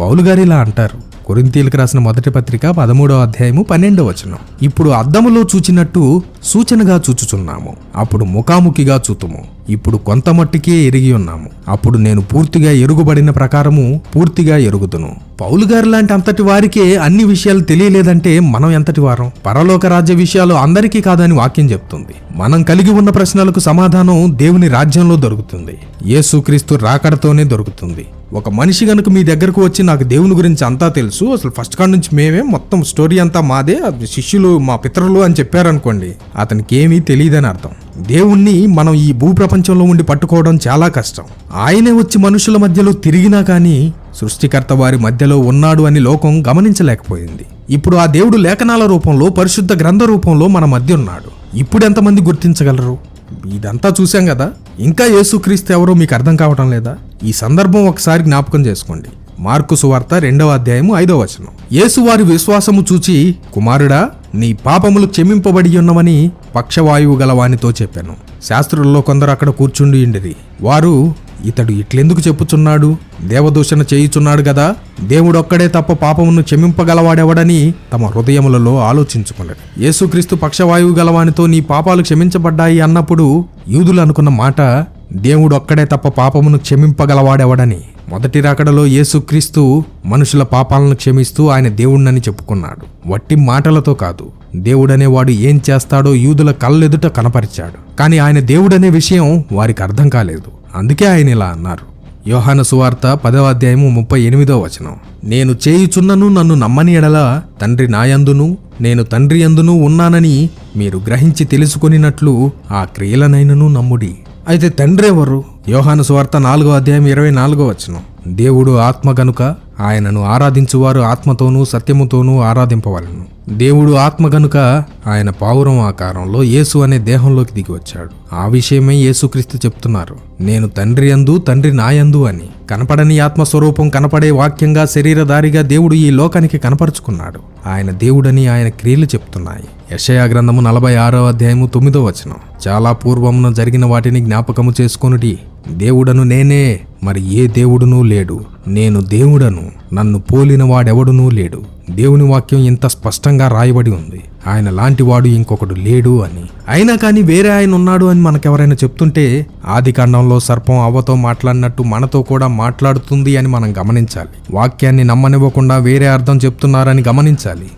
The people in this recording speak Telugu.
పౌలుగారు ఇలా అంటారు. కొరింతీలకు రాసిన మొదటి పత్రిక పదమూడో అధ్యాయము పన్నెండో వచనం. ఇప్పుడు అద్దములో చూచినట్టు సూచనగా చూచుచున్నాము. అప్పుడు ముఖాముఖిగా చూతుము. ఇప్పుడు కొంత మట్టికే ఎరిగి ఉన్నాము. అప్పుడు నేను పూర్తిగా ఎరుగుబడిన ప్రకారము పూర్తిగా ఎరుగుతును పౌలు గారు లాంటి అంతటి వారికే అన్ని విషయాలు తెలియలేదంటే మనం ఎంతటి వారం? పరలోక రాజ్య విషయాలు అందరికీ కాదని వాక్యం చెప్తుంది. మనం కలిగి ఉన్న ప్రశ్నలకు సమాధానం దేవుని రాజ్యంలో దొరుకుతుంది. యేసుక్రీస్తు రాకడతోనే దొరుకుతుంది. ఒక మనిషి గనుక మీ దగ్గరకు వచ్చి నాకు దేవుని గురించి అంతా తెలుసు అసలు ఫస్ట్ కాడ నుంచి మేమే మొత్తం స్టోరీ అంతా మాదే శిష్యులు మా పితరులు అని చెప్పారనుకోండి అతనికి ఏమీ తెలియదని అర్థం. దేవుణ్ణి మనం ఈ భూప్రపంచంలో ఉండి పట్టుకోవడం చాలా కష్టం. ఆయనే వచ్చి మనుషుల మధ్యలో తిరిగినా కానీ సృష్టికర్త వారి మధ్యలో ఉన్నాడు అని లోకం గమనించలేకపోయింది. ఇప్పుడు ఆ దేవుడు లేఖనాల రూపంలో పరిశుద్ధ గ్రంథ రూపంలో మన మధ్య ఉన్నాడు. ఇప్పుడు ఎంతమంది గుర్తించగలరు? ఇదంతా చూశాం కదా? ఇంకా యేసుక్రీస్తు ఎవరో మీకు అర్థం కావటం లేదా? ఈ సందర్భం ఒకసారి జ్ఞాపకం చేసుకోండి. మార్కు సువార్త రెండవ అధ్యాయము ఐదవ వచనం. యేసు వారి విశ్వాసము చూచి కుమారుడా నీ పాపములు క్షమింపబడి ఉన్నవని పక్షవాయువు గలవానితో చెప్పాను. శాస్త్రుల్లో కొందరు అక్కడ కూర్చుండి ఉండేది వారు ఇతడు ఇట్లెందుకు చెప్పుచున్నాడు? దేవదూషణ చేయుచున్నాడు గదా? దేవుడొక్కడే తప్ప పాపమును క్షమింపగలవాడెవడని తమ హృదయములలో ఆలోచించుకున్నాడు యేసుక్రీస్తు పక్షవాయువు గలవానితో నీ పాపాలు క్షమించబడ్డాయి అన్నప్పుడు యూదులు అనుకున్న మాట దేవుడొక్కడే తప్ప పాపమును క్షమింపగలవాడెవడని. మొదటి రాకడలో యేసుక్రీస్తు మనుషుల పాపాలను క్షమిస్తూ ఆయన దేవుణ్ణని చెప్పుకున్నాడు. వట్టి మాటలతో కాదు దేవుడనేవాడు ఏం చేస్తాడో యూదుల కళ్ళెదుట కనపరిచాడు. కానీ ఆయన దేవుడనే విషయం వారికి అర్థం కాలేదు. అందుకే ఆయన ఇలా అన్నారు. యోహాను సువార్త పదవ అధ్యాయము ముప్పై ఎనిమిదో వచనం. నేను చేయుచున్నను నన్ను నమ్మని ఎడల తండ్రి నాయందును నేను తండ్రి అందును ఉన్నానని మీరు గ్రహించి తెలుసుకొనినట్లు ఆ క్రియలనైనను నమ్ముడి. అయితే తండ్రి ఎవరు? యోహాను సువార్త నాలుగో అధ్యాయం ఇరవై నాలుగో వచనం. దేవుడు ఆత్మ గనుక ఆయనను ఆరాధించువారు ఆత్మతోనూ సత్యముతోనూ ఆరాధింపవలను. దేవుడు ఆత్మ గనుక ఆయన పావురం ఆకారంలో యేసు అనే దేహంలోకి దిగి వచ్చాడు. ఆ విషయమే యేసుక్రీస్తు చెప్తున్నారు. నేను తండ్రి అందు తండ్రి నాయందు అని. కనపడని ఆత్మస్వరూపం కనపడే వాక్యంగా శరీరధారిగా దేవుడు ఈ లోకానికి కనపరుచుకున్నాడు. ఆయన దేవుడని ఆయన క్రియలు చెప్తున్నాయి. యషయా గ్రంథము నలభై ఆరో అధ్యాయము తొమ్మిదో వచనం. చాలా పూర్వమున జరిగిన వాటిని జ్ఞాపకము చేసుకొనుడి దేవుడను నేనే మరి ఏ దేవుడునూ లేడు. నేను దేవుడను నన్ను పోలిన వాడెవడునూ లేడు. దేవుని వాక్యం ఇంత స్పష్టంగా రాయబడి ఉంది. ఆయన లాంటివాడు ఇంకొకడు లేడు అని. అయినా కానీ వేరే ఆయన ఉన్నాడు అని మనకెవరైనా చెప్తుంటే ఆది కాండంలో సర్పం అవ్వతో మాట్లాడినట్టు మనతో కూడా మాట్లాడుతుంది అని మనం గమనించాలి. వాక్యాన్ని నమ్మనివ్వకుండా వేరే అర్థం చెప్తున్నారని గమనించాలి.